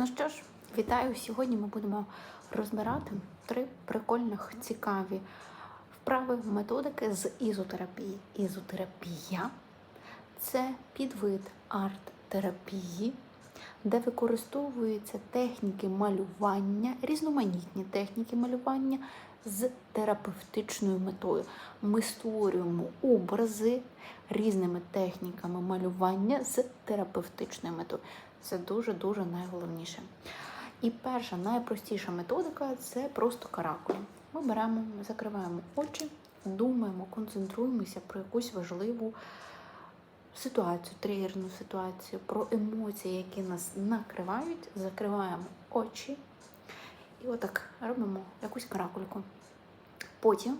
Ну що ж, вітаю! Сьогодні ми будемо розбирати три прикольних, цікаві вправи, методики з ізотерапії. Ізотерапія це підвид арт-терапії, де використовуються техніки малювання, різноманітні техніки малювання з терапевтичною метою. Ми створюємо образи різними техніками малювання з терапевтичною метою. Це дуже-дуже найголовніше. І перша, найпростіша методика це просто каракулі. Ми беремо, закриваємо очі, думаємо, концентруємося про якусь важливу ситуацію, тригерну ситуацію, про емоції, які нас накривають, закриваємо очі і отак робимо якусь каракульку. Потім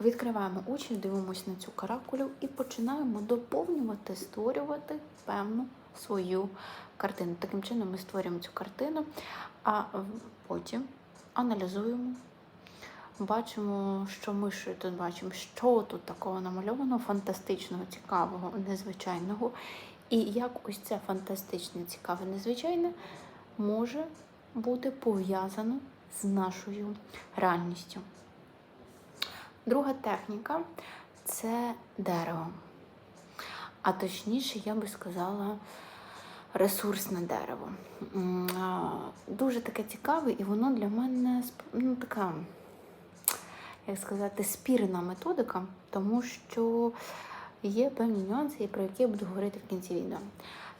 відкриваємо очі, дивимося на цю каракулю і починаємо доповнювати, створювати певну свою картину. Таким чином ми створюємо цю картину, а потім аналізуємо. Бачимо, що ми ще тут бачимо, що тут такого намальовано, фантастичного, цікавого, незвичайного. І як ось це фантастичне, цікаве, незвичайне може бути пов'язано з нашою реальністю. Друга техніка це дерево. А точніше, я би сказала, ресурсне дерево. Дуже таке цікаве, і воно для мене ну, така, як сказати, спірна методика, тому що є певні нюанси, про які я буду говорити в кінці відео.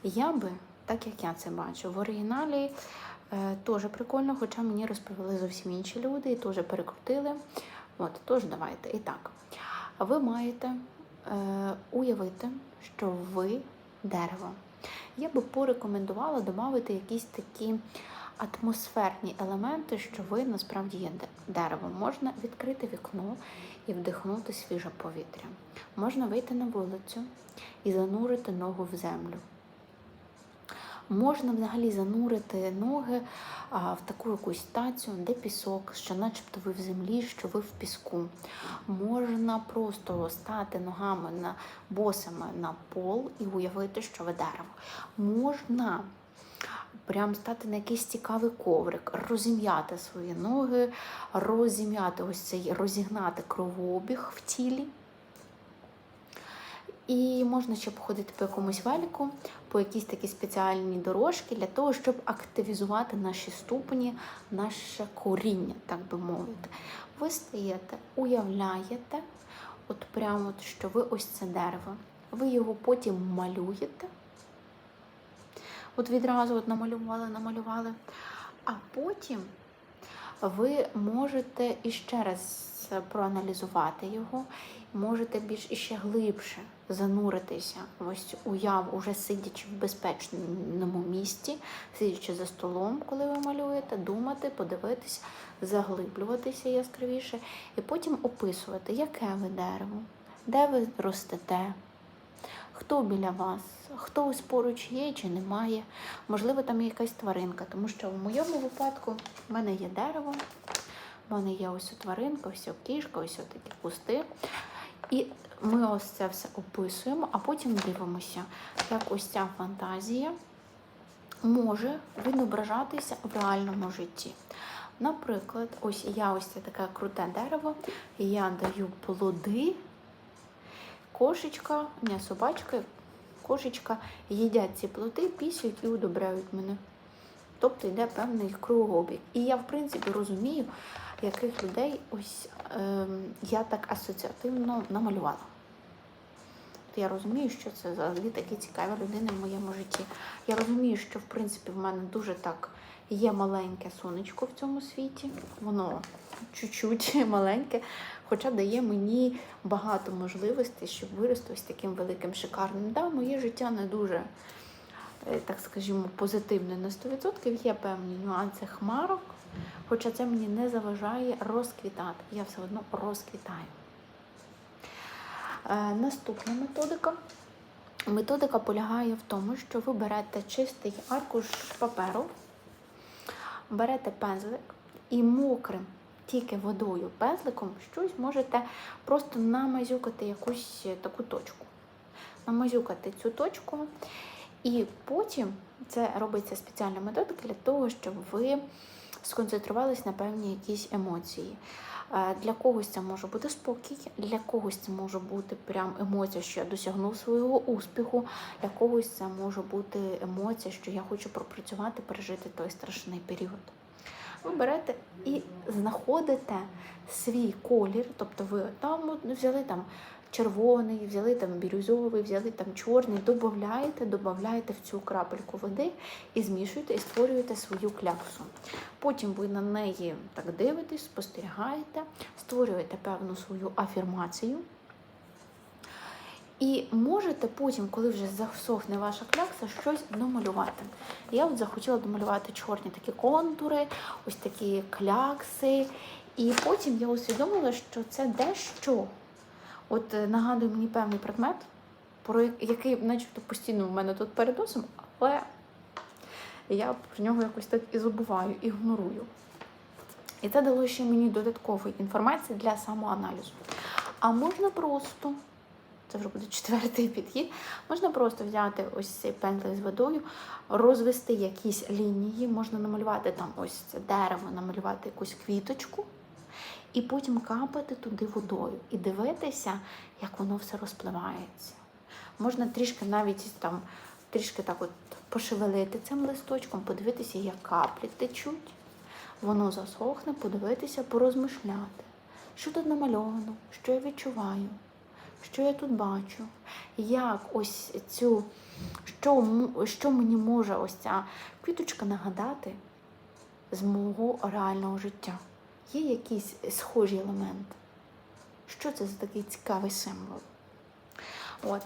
Я би, так як я це бачу, в оригіналі е, теж прикольно, хоча мені розповіли зовсім інші люди і теж перекрутили. От, тож давайте. І так, ви маєте е, уявити, що ви дерево. Я би порекомендувала додати якісь такі атмосферні елементи, що ви насправді є деревом. Можна відкрити вікно і вдихнути свіже повітря. Можна вийти на вулицю і занурити ногу в землю. Можна взагалі занурити ноги в таку якусь стацію, де пісок, що начебто ви в землі, що ви в піску. Можна просто стати ногами на босами на пол і уявити, що ви дерево. Можна прям стати на якийсь цікавий коврик, розім'яти свої ноги, розім'яти ось цей, розігнати кровообіг в тілі. І можна ще походити по якомусь валіку, по якійсь такій спеціальній дорожці для того, щоб активізувати наші ступені, наше коріння, так би мовити. Ви стаєте, уявляєте, от прямо, от, що ви ось це дерево. Ви його потім малюєте. От відразу от намалювали, намалювали. А потім ви можете іще раз проаналізувати його, можете більш іще глибше зануритися в ось цю уяву, уже сидячи в безпечному місці, сидячи за столом, коли ви малюєте, думати, подивитися, заглиблюватися яскравіше, і потім описувати, яке ви дерево, де ви ростете, хто біля вас, хто ось поруч є чи немає. Можливо, там є якась тваринка, тому що в моєму випадку в мене є дерево, в мене є ось тваринка, ось кішка, ось такі кусти. І ми ось це все описуємо, а потім дивимося, як ось ця фантазія може відображатися в реальному житті. Наприклад, ось я ось це таке круте дерево, я даю плоди, кошечка, не собачка, кошечка їдять ці плоди, пісють і удобряють мене. Тобто йде певний кругообіг. І я, в принципі, розумію, яких людей ось ем, я так асоціативно намалювала. Я розумію, що це взагалі такі цікаві людини в моєму житті. Я розумію, що в принципі в мене дуже так є маленьке сонечко в цьому світі. Воно чуть-чуть маленьке, хоча дає мені багато можливостей, щоб вирости ось таким великим шикарним. Да, моє життя не дуже, е, так скажімо, позитивне на 100%. Є певні нюанси хмарок, хоча це мені не заважає розквітати. Я все одно розквітаю. Е, Наступна методика. Методика полягає в тому, що ви берете чистий аркуш паперу, берете пензлик і мокрим, тільки водою пензликом щось можете просто намазюкати якусь таку точку. Намазюкати цю точку І потім це робиться спеціальна методика для того, щоб ви сконцентрувались на певні якісь емоції. Для когось це може бути спокій, для когось це може бути прям емоція, що я досягнув свого успіху, для когось це може бути емоція, що я хочу пропрацювати, пережити той страшний період. Ви берете і знаходите свій колір, тобто ви там взяли там червоний, взяли там бірюзовий, взяли там чорний, додаєте, додаєте в цю крапельку води і змішуєте і створюєте свою кляксу. Потім ви на неї так дивитесь, спостерігаєте, створюєте певну свою афірмацію. І можете потім, коли вже засохне ваша клякса, щось домалювати. Я от захотіла домалювати чорні такі контури, ось такі клякси. І потім я усвідомила, що це дещо. От е, нагадує мені певний предмет, про який, начебто, постійно в мене тут перед носом, але я про нього якось так і забуваю, ігнорую. І це дало ще мені додаткової інформації для самоаналізу. А можна просто, це вже буде четвертий підхід, можна просто взяти ось цей пензлик з водою, розвести якісь лінії, можна намалювати там ось це дерево, намалювати якусь квіточку, і потім капати туди водою і дивитися, як воно все розпливається. Можна трішки навіть там трішки так от пошевелити цим листочком, подивитися, як каплі течуть. Воно засохне, подивитися, порозмишляти. Що тут намальовано, що я відчуваю, що я тут бачу, як ось цю, що, що мені може ось ця квіточка нагадати з мого реального життя. Є якісь схожі елементи. Що це за такий цікавий символ? От.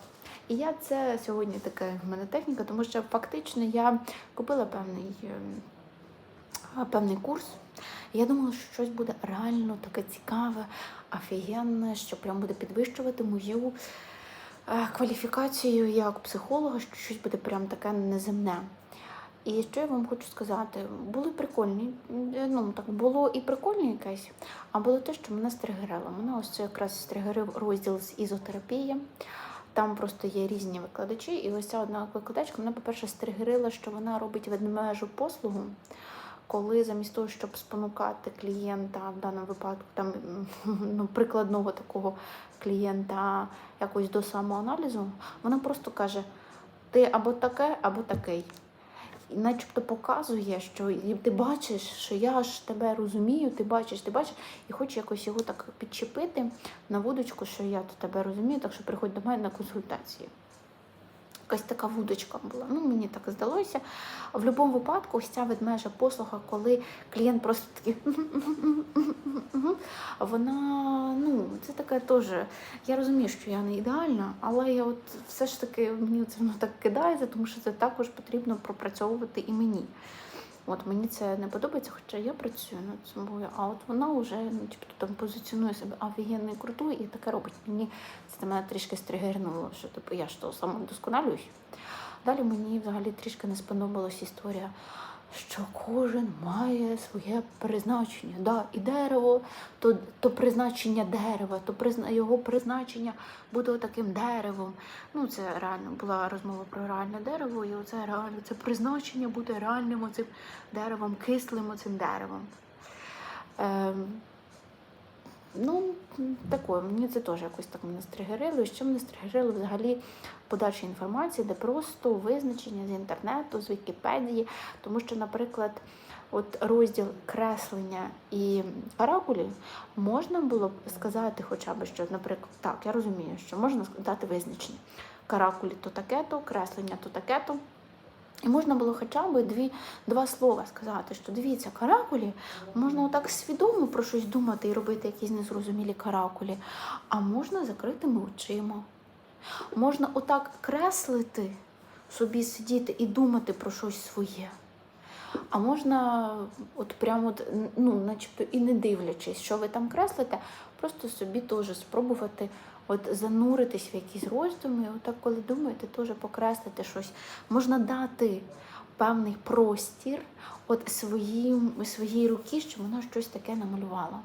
І я це сьогодні така в мене техніка, тому що фактично я купила певний, ем, певний курс. І я думала, що щось буде реально таке цікаве, офігенне, що прям буде підвищувати мою е, кваліфікацію як психолога, що щось буде прям таке неземне. І що я вам хочу сказати, були прикольні. Ну так було і прикольне якесь, а було те, що мене стригерило. Мене ось це якраз стригерив розділ з ізотерапії. Там просто є різні викладачі, і ось ця одна викладачка мене, по-перше, стригерила, що вона робить ведмежу послугу, коли замість того, щоб спонукати клієнта в даному випадку, там ну, прикладного такого клієнта якось до самоаналізу, вона просто каже: ти або таке, або такий. І начебто показує, що ти бачиш, що я ж тебе розумію, ти бачиш, ти бачиш, і хочу якось його так підчепити на вудочку, що я тебе розумію, так що приходь до мене на консультації. Якась така вудочка була. Ну, мені так здалося. В будь-якому випадку, ось ця ведмежа послуга, коли клієнт просто такий, вона, ну, це таке теж. Я розумію, що я не ідеальна, але я от все ж таки мені це воно так кидається, тому що це також потрібно пропрацьовувати і мені. От мені це не подобається, хоча я працюю над собою, а от вона вже ну, типу, там позиціонує себе офігенно крутою і таке робить. Мені це мене трішки стригернуло, що типу я ж то самодосконалююсь. Далі мені взагалі трішки не сподобалась історія, що кожен має своє призначення. Да, і дерево, то, то призначення дерева, то призна, його призначення буде таким деревом. Ну, це реально була розмова про реальне дерево, і оце реально це призначення буде реальним оцим деревом, кислим оцим деревом. Ем, Ну, такое, мені це теж якось так мене стригерило. І що мене стригерило взагалі подача інформації, де просто визначення з інтернету, з Вікіпедії. Тому що, наприклад, от розділ креслення і каракулі можна було б сказати хоча б, що, наприклад, так, я розумію, що можна дати визначення. Каракулі то таке-то, креслення то таке-то. І можна було хоча б дві, два слова сказати, що дивіться, каракулі, можна отак свідомо про щось думати і робити якісь незрозумілі каракулі, а можна закритими очима. Можна отак креслити, собі сидіти і думати про щось своє. А можна, от прямо, ну, начебто і не дивлячись, що ви там креслите, просто собі теж спробувати от зануритись в якісь роздуми, і отак, коли думаєте, теж покреслити щось. Можна дати певний простір от своїм, своїй руки, щоб вона щось таке намалювала.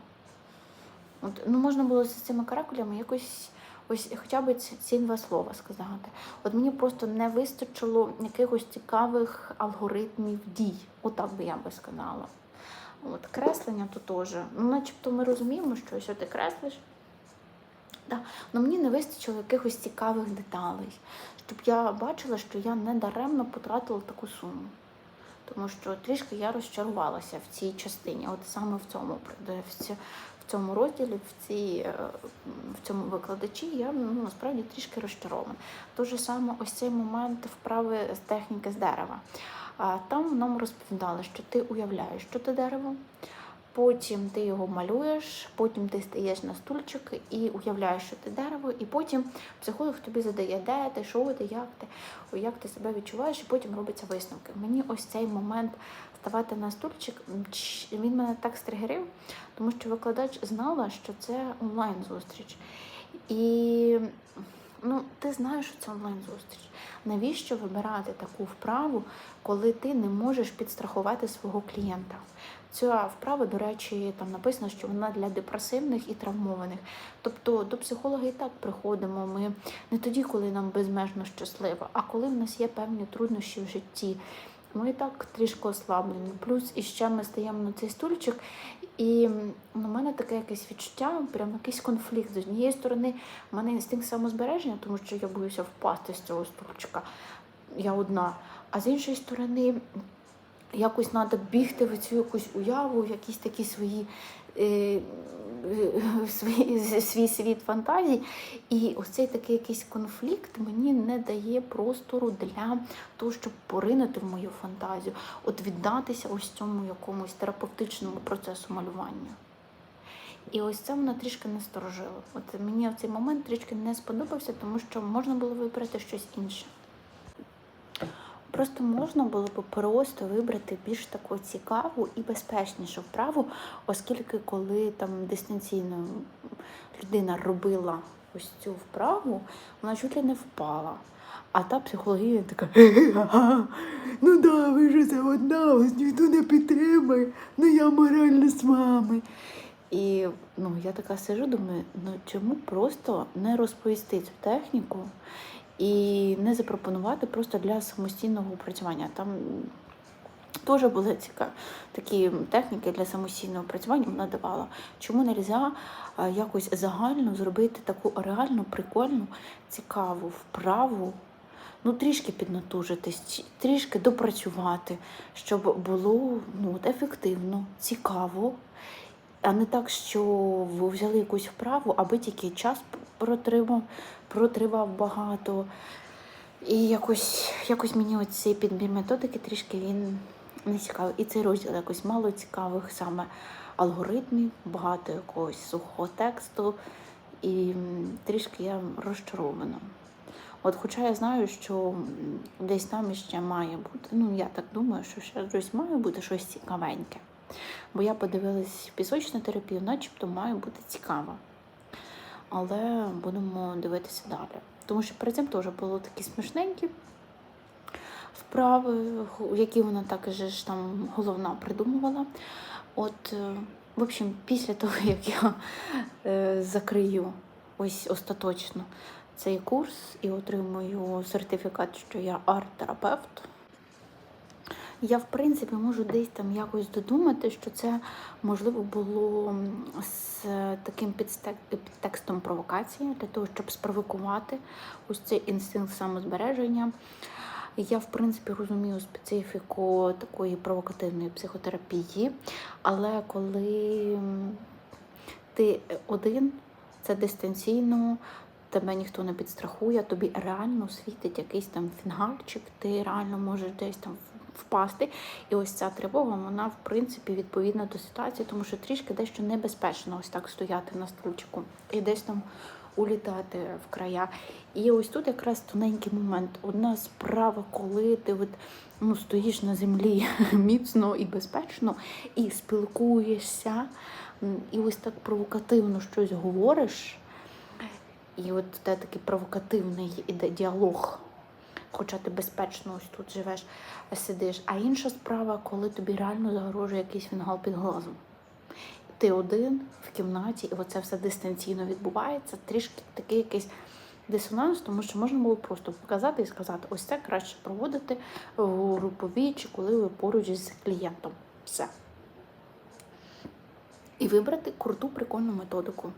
От, ну, можна було з цими каракулями якось ось хоча б ці, два слова сказати. От мені просто не вистачило якихось цікавих алгоритмів дій. Отак би я би сказала. От креслення то теж. Ну, начебто ми розуміємо, що що ти креслиш. Да. Ну, мені не вистачило якихось цікавих деталей, щоб я бачила, що я не даремно потратила таку суму. Тому що трішки я розчарувалася в цій частині, от саме в цьому в цьому розділі, в, цій, е, в цьому викладачі, я ну, насправді трішки розчарована. Ж саме ось цей момент вправи з техніки з дерева. Там нам розповідали, що ти уявляєш, що ти дерево, потім ти його малюєш, потім ти стаєш на стульчик і уявляєш, що ти дерево, і потім психолог тобі задає, де ти, що ти, як ти, як ти себе відчуваєш, і потім робиться висновки. Мені ось цей момент ставати на стульчик, він мене так стригерив, тому що викладач знала, що це онлайн-зустріч. І ну, ти знаєш, що це онлайн-зустріч. Навіщо вибирати таку вправу, коли ти не можеш підстрахувати свого клієнта? Ця вправа, до речі, там написано, що вона для депресивних і травмованих. Тобто до психолога і так приходимо. Ми не тоді, коли нам безмежно щасливо, а коли в нас є певні труднощі в житті. Ми і так трішки ослаблені. Плюс іще ми стаємо на цей стульчик, і м, у мене таке якесь відчуття, прям якийсь конфлікт. З однієї сторони, в мене інстинкт самозбереження, тому що я боюся впасти з цього стульчика. Я одна. А з іншої сторони, якось треба бігти в цю якусь уяву, в якісь такі свої. Е, свій, свій світ фантазій, і ось цей такий якийсь конфлікт мені не дає простору для того, щоб поринути в мою фантазію, от віддатися ось цьому якомусь терапевтичному процесу малювання. І ось це мене трішки насторожило. От мені в цей момент трішки не сподобався, тому що можна було вибрати щось інше. Просто можна було б просто вибрати більш таку цікаву і безпечнішу вправу, оскільки коли там дистанційно людина робила ось цю вправу, вона чуть ли не впала. А та психологія така, ну да, ви ж це одна, вас ніхто не підтримає, ну я морально з вами. І ну, я така сижу, думаю, ну чому просто не розповісти цю техніку і не запропонувати просто для самостійного опрацювання. Там теж були цікаві такі техніки для самостійного опрацювання вона давала. Чому не можна якось загально зробити таку реально прикольну, цікаву вправу? Ну, трішки піднатужитись, трішки допрацювати, щоб було ну, ефективно, цікаво, а не так, що ви взяли якусь вправу, аби тільки час протримав, протривав багато. І якось, якось мені оцей підбір методики трішки він не цікавий. І цей розділ якось мало цікавих саме алгоритмів, багато якогось сухого тексту. І трішки я розчарована. От, хоча я знаю, що десь там іще має бути. Ну, я так думаю, що ще щось має бути щось цікавеньке. Бо я подивилась пісочну терапію, начебто має бути цікаво. Але будемо дивитися далі. Тому що перед цим теж були такі смішненькі вправи, які вона також ж там головна придумувала. От, е, в общем, після того, як я е, закрию ось остаточно цей курс і отримую сертифікат, що я арт-терапевт, я, в принципі, можу десь там якось додумати, що це можливо було з таким підтекстом провокації для того, щоб спровокувати ось цей інстинкт самозбереження. Я, в принципі, розумію специфіку такої провокативної психотерапії, але коли ти один, це дистанційно, тебе ніхто не підстрахує, тобі реально світить якийсь там фінгальчик, ти реально можеш десь там впасти. І ось ця тривога, вона в принципі відповідна до ситуації, тому що трішки дещо небезпечно ось так стояти на стульчику і десь там улітати в края. І ось тут якраз тоненький момент. Одна справа, коли ти от, ну, стоїш на землі міцно і безпечно, і спілкуєшся, і ось так провокативно щось говориш. І от те такий провокативний іде діалог, хоча ти безпечно ось тут живеш, сидиш. А інша справа, коли тобі реально загрожує якийсь фінгал під глазом. Ти один в кімнаті, і оце все дистанційно відбувається. Трішки такий якийсь дисонанс, тому що можна було просто показати і сказати, ось це краще проводити в груповій чи коли ви поруч з клієнтом. Все. І вибрати круту прикольну методику.